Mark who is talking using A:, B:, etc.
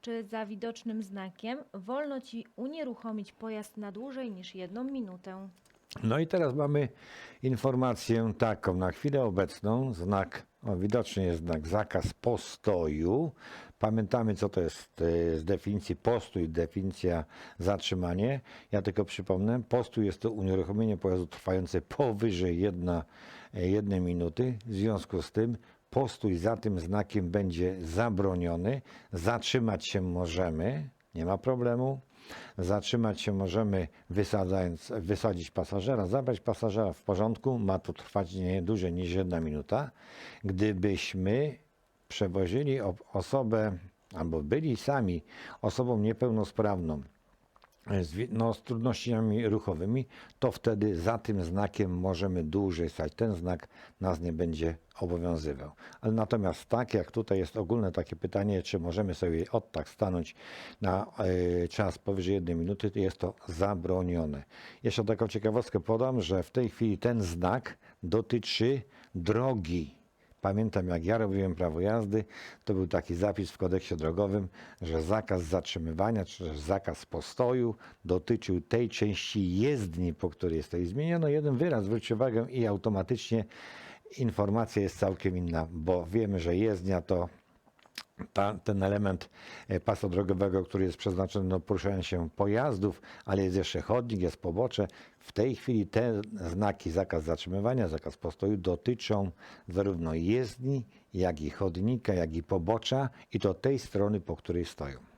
A: czy za widocznym znakiem wolno Ci unieruchomić pojazd na dłużej niż jedną minutę.
B: No i teraz mamy informację taką. Na chwilę obecną znak, o, widocznie jest znak zakaz postoju. Pamiętamy, co to jest e, z definicji postój, definicja zatrzymanie. Ja tylko przypomnę, postój jest to unieruchomienie pojazdu trwające powyżej jedna, e, jednej minuty. W związku z tym postój za tym znakiem będzie zabroniony. Zatrzymać się możemy, nie ma problemu. Zatrzymać się możemy wysadzając, wysadzić pasażera, zabrać pasażera w porządku. Ma to trwać nie dłużej niż jedna minuta. Gdybyśmy przewozili osobę albo byli sami osobą niepełnosprawną, z, no, z trudnościami ruchowymi, to wtedy za tym znakiem możemy dłużej stać. Ten znak nas nie będzie obowiązywał. Ale natomiast tak, jak tutaj jest ogólne takie pytanie, czy możemy sobie od tak stanąć na e, czas powyżej jednej minuty, to jest to zabronione. Jeszcze taką ciekawostkę podam, że w tej chwili ten znak dotyczy drogi. Pamiętam, jak ja robiłem prawo jazdy, to był taki zapis w kodeksie drogowym, że zakaz zatrzymywania, czy też zakaz postoju dotyczył tej części jezdni, po której jest to. I zmieniono jeden wyraz, zwróćcie uwagę, i automatycznie informacja jest całkiem inna, bo wiemy, że jezdnia to ta, ten element e, pasa drogowego, który jest przeznaczony do poruszania się pojazdów, ale jest jeszcze chodnik, jest pobocze. W tej chwili te znaki zakaz zatrzymywania, zakaz postoju dotyczą zarówno jezdni, jak i chodnika, jak i pobocza i to tej strony, po której stoją.